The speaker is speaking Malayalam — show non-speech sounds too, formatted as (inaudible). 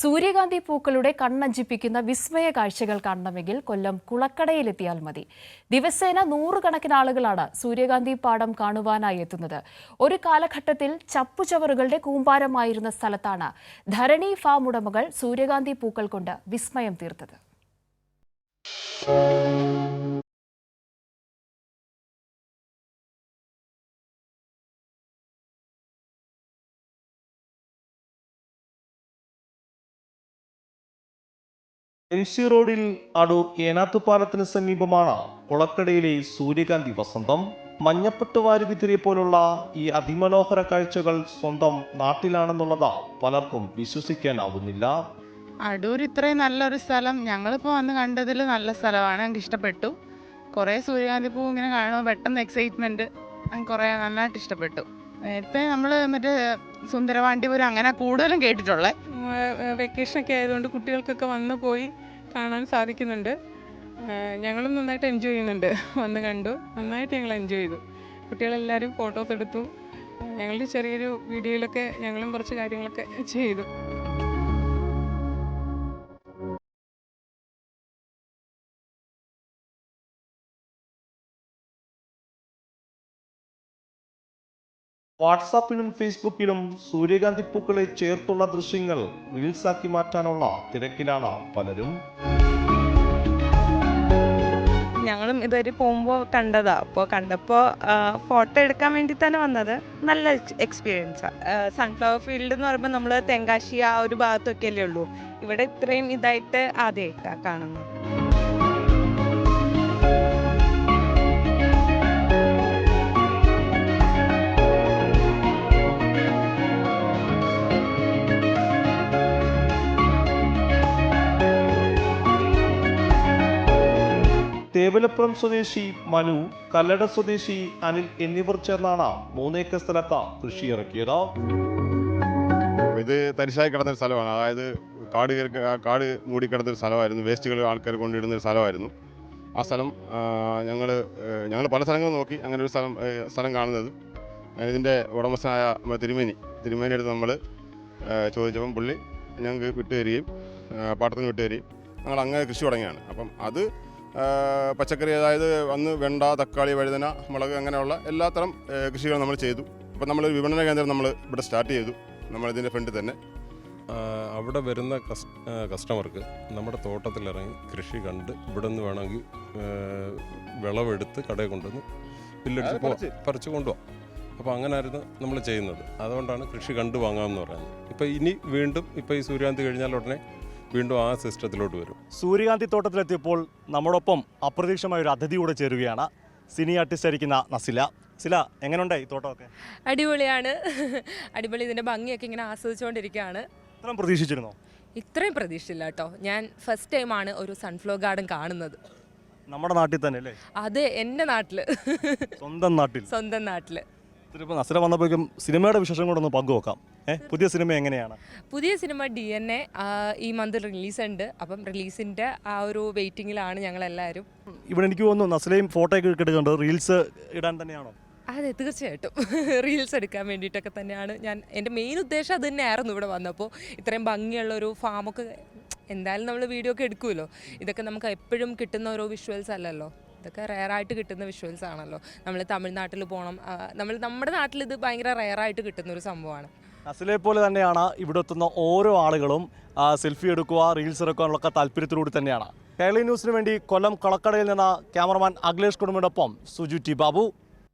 സൂര്യകാന്തി പൂക്കളുടെ കണ്ണഞ്ചിപ്പിക്കുന്ന വിസ്മയ കാഴ്ചകൾ കാണണമെങ്കിൽ കൊല്ലം കുളക്കടയിലെത്തിയാൽ മതി. ദിവസേന നൂറുകണക്കിന് ആളുകളാണ് സൂര്യകാന്തി പാടം കാണുവാനായി എത്തുന്നത്. ഒരു കാലഘട്ടത്തിൽ ചപ്പുചവറുകളുടെ കൂമ്പാരമായിരുന്ന സ്ഥലത്താണ് ധരണി ഫാം ഉടമകൾ സൂര്യകാന്തി പൂക്കൾ കൊണ്ട് വിസ്മയം തീർത്തത്. എം സി റോഡിൽ അടൂർ ഏനാത്തുപാലത്തിന് സമീപമാണ് കുളക്കടയിലെ സൂര്യകാന്തി വസന്തം. മഞ്ഞപ്പെട്ട് വാരി വിതറിയ പോലുള്ള ഈ അതിമനോഹര കാഴ്ചകൾ സ്വന്തം നാട്ടിലാണെന്നുള്ളത് പലർക്കും വിശ്വസിക്കാനാവുന്നില്ല. അടൂർ ഇത്രയും നല്ലൊരു സ്ഥലം ഞങ്ങളിപ്പോൾ വന്ന് കണ്ടതിൽ നല്ല സ്ഥലമാണ്. ഞങ്ങൾക്ക് ഇഷ്ടപ്പെട്ടു. കുറേ സൂര്യകാന്തി പൂ ഇങ്ങനെ കാണുമ്പോൾ പെട്ടെന്ന് എക്സൈറ്റ്മെന്റ് കുറേ നന്നായിട്ട് ഇഷ്ടപ്പെട്ടു. നേരത്തെ നമ്മൾ മറ്റേ സുന്ദരവാണ്ടിപുരം അങ്ങനെ കൂടുതലും കേട്ടിട്ടുള്ളത് വെക്കേഷനൊക്കെ ആയതുകൊണ്ട് കുട്ടികൾക്കൊക്കെ വന്നു പോയി കാണാൻ സാധിക്കുന്നുണ്ട്. ഞങ്ങളും നന്നായിട്ട് എൻജോയ് ചെയ്യുന്നുണ്ട്. വന്ന് കണ്ടു. നന്നായിട്ട് ഞങ്ങൾ എൻജോയ് ചെയ്തു. കുട്ടികളെല്ലാവരും ഫോട്ടോസ് എടുത്തു. ഞങ്ങളുടെ ചെറിയൊരു വീഡിയോയിലൊക്കെ ഞങ്ങളും കുറച്ച് കാര്യങ്ങളൊക്കെ ചെയ്തു. വാട്സാപ്പിലും ഫേസ്ബുക്കിലും സൂര്യകാന്തി പൂക്കളെ ചേർത്തുള്ള ദൃശ്യങ്ങൾ റീൽസാക്കി മാറ്റാനുള്ള തിരക്കിലാണ് പലരും. ഞങ്ങളും ഇതുവരെ പോകുമ്പോൾ കണ്ടതാ. അപ്പോൾ കണ്ടപ്പോൾ ഫോട്ടോ എടുക്കാൻ വേണ്ടി തന്നെ വന്നത് നല്ല എക്സ്പീരിയൻസാണ് സൺഫ്ലവർ ഫീൽഡ് എന്ന് പറയുമ്പോൾ നമ്മൾ തെങ്കാശി ആ ഒരു ഭാഗത്തൊക്കെ അല്ലേ ഉള്ളൂ. ഇവിടെ ഇത്രയും ഇതായിട്ട് ആദ്യമായിട്ടാണ് കാണുന്നത്. തേവലപ്പുറം സ്വദേശി മനു കല്ലട സ്വദേശി അനിൽ എന്നിവർ ചേർന്നാണ് മൂന്നേക്കർ സ്ഥലത്ത് കൃഷി ഇറക്കിയത്. ഇത് തരിശായി കിടന്നൊരു സ്ഥലമാണ്. അതായത് കാട് കാട് മൂടി കിടന്നൊരു സ്ഥലമായിരുന്നു. വേസ്റ്റുകൾ ആൾക്കാർ കൊണ്ടിടുന്ന ഒരു സ്ഥലമായിരുന്നു. ആ സ്ഥലം ഞങ്ങൾ ഞങ്ങൾ പല സ്ഥലങ്ങളും നോക്കി അങ്ങനെ ഒരു സ്ഥലം സ്ഥലം കാണുന്നത്. ഇതിന്റെ ഉടമസ്ഥനായ തിരുമേനി. തിരുമേനി അടുത്ത് നമ്മൾ ചോദിച്ചപ്പം പുള്ളി ഞങ്ങൾക്ക് വിട്ടുതരികയും പാട്ടത്തിന് വിട്ടുതരികയും ഞങ്ങൾ അങ്ങനെ കൃഷി തുടങ്ങിയാണ് അപ്പം അത് പച്ചക്കറി അതായത് വന്ന് വെണ്ട തക്കാളി വഴുതന മുളക് അങ്ങനെയുള്ള എല്ലാത്തരം കൃഷികളും നമ്മൾ ചെയ്തു. അപ്പം നമ്മളൊരു വിപണന കേന്ദ്രം നമ്മൾ ഇവിടെ സ്റ്റാർട്ട് ചെയ്തു. നമ്മളിതിന്റെ ഫ്രണ്ടിൽ തന്നെ. അവിടെ വരുന്ന കസ്റ്റമർക്ക് നമ്മുടെ തോട്ടത്തിലിറങ്ങി കൃഷി കണ്ട് ഇവിടെ നിന്ന് വേണമെങ്കിൽ വിളവെടുത്ത് കടയിൽ കൊണ്ടുവന്ന് ബില്ലടിച്ച് അത് പോ പറിച്ച്. പറിച്ച് കൊണ്ടുപോകാം അപ്പോൾ അങ്ങനായിരുന്നു നമ്മൾ ചെയ്യുന്നത്. അതുകൊണ്ടാണ് കൃഷി കണ്ടു വാങ്ങാമെന്ന് പറയുന്നത്. ഇപ്പോൾ ഇനി വീണ്ടും ഇപ്പോൾ ഈ സൂര്യാന്തി കഴിഞ്ഞാൽ ഉടനെ വീണ്ടും ആ സിസ്റ്റത്തിലോട്ട് വരും. സൂര്യകാന്തി തോട്ടത്തിലെത്തിയപ്പോൾ നമ്മോടൊപ്പം അപ്രതീക്ഷമായ ഒരു അതിഥി കൂടെ ചേരുകയാണ്. സിനി ആർട്ടിസ്റ്റ് ആയിരിക്കുന്ന നസില. സില എങ്ങനെയുണ്ട് ഈ തോട്ടമൊക്കെ? അടിപൊളിയാണ്. അടിപൊളി ഇതിന്റെ ഭംഗിയൊക്കെ ഇങ്ങനെ ആസ്വദിച്ചുകൊണ്ടിരിക്കുകയാണ്. ഇത്രയും പ്രതീക്ഷിച്ചിരുന്നോ? ഇത്രയും പ്രതീക്ഷയില്ല കേട്ടോ. ഞാൻ ഫസ്റ്റ് ടൈമാണ് ഒരു സൺഫ്ലവർ ഗാർഡൻ കാണുന്നത്. നമ്മുടെ നാട്ടിൽ തന്നെ അല്ലേ? അതെ എന്റെ നാട്ടിൽ സ്വന്തം നാട്ടിൽ. സ്വന്തം നാട്ടിൽ ഇതിലിപ്പോൾ നസര വന്നപ്പോഴേക്കും സിനിമയുടെ വിശേഷം കൂടെ ഒന്ന് പങ്കുവെക്കാം. ഏ പുതിയ സിനിമ എങ്ങനെയാണ്? പുതിയ സിനിമ ഡി എൻ എ ഈ മന്ത് റിലീസുണ്ട് അപ്പം റിലീസിന്റെ ആ ഒരു വെയിറ്റിങ്ങിലാണ് ഞങ്ങളെല്ലാവരും. ഇവിടെ എനിക്ക് തോന്നുന്നു നസലയും ഫോട്ടോ ഒക്കെ എടുക്കുന്നുണ്ട് റീൽസ് ഇടാൻ തന്നെയാണോ? അതെ തീർച്ചയായിട്ടും. (laughs) റീൽസ് എടുക്കാൻ വേണ്ടിയിട്ടൊക്കെ തന്നെയാണ് ഞാൻ. എന്റെ മെയിൻ ഉദ്ദേശം അത് തന്നെയായിരുന്നു ഇവിടെ വന്നപ്പോൾ. ഇത്രയും ഭംഗിയുള്ള ഒരു ഫാമൊക്കെ എന്തായാലും നമ്മൾ വീഡിയോ ഒക്കെ എടുക്കുമല്ലോ. ഇതൊക്കെ നമുക്ക് എപ്പോഴും കിട്ടുന്ന ഓരോ വിഷ്വൽസ് അല്ലല്ലോ. ഇതൊക്കെ റെയറായിട്ട് കിട്ടുന്ന വിഷ്വൽസ് ആണല്ലോ. നമ്മൾ തമിഴ്നാട്ടിൽ പോകണം നമ്മൾ നമ്മുടെ നാട്ടിൽ ഇത് ഭയങ്കര റെയറായിട്ട് കിട്ടുന്ന ഒരു സംഭവമാണ്. അസിലെ പോലെ തന്നെയാണ് ഇവിടെ എത്തുന്ന ഓരോ ആളുകളും സെൽഫി എടുക്കുക റീൽസ് എടുക്കാനുള്ള താല്പര്യത്തിലൂടെ തന്നെയാണ്. കേരള ന്യൂസിന് വേണ്ടി കൊല്ലം കളക്കടയിൽ നിന്ന് ക്യാമറമാൻ അഖിലേഷ് കുടുംബിനൊപ്പം സുജു ടി ബാബു.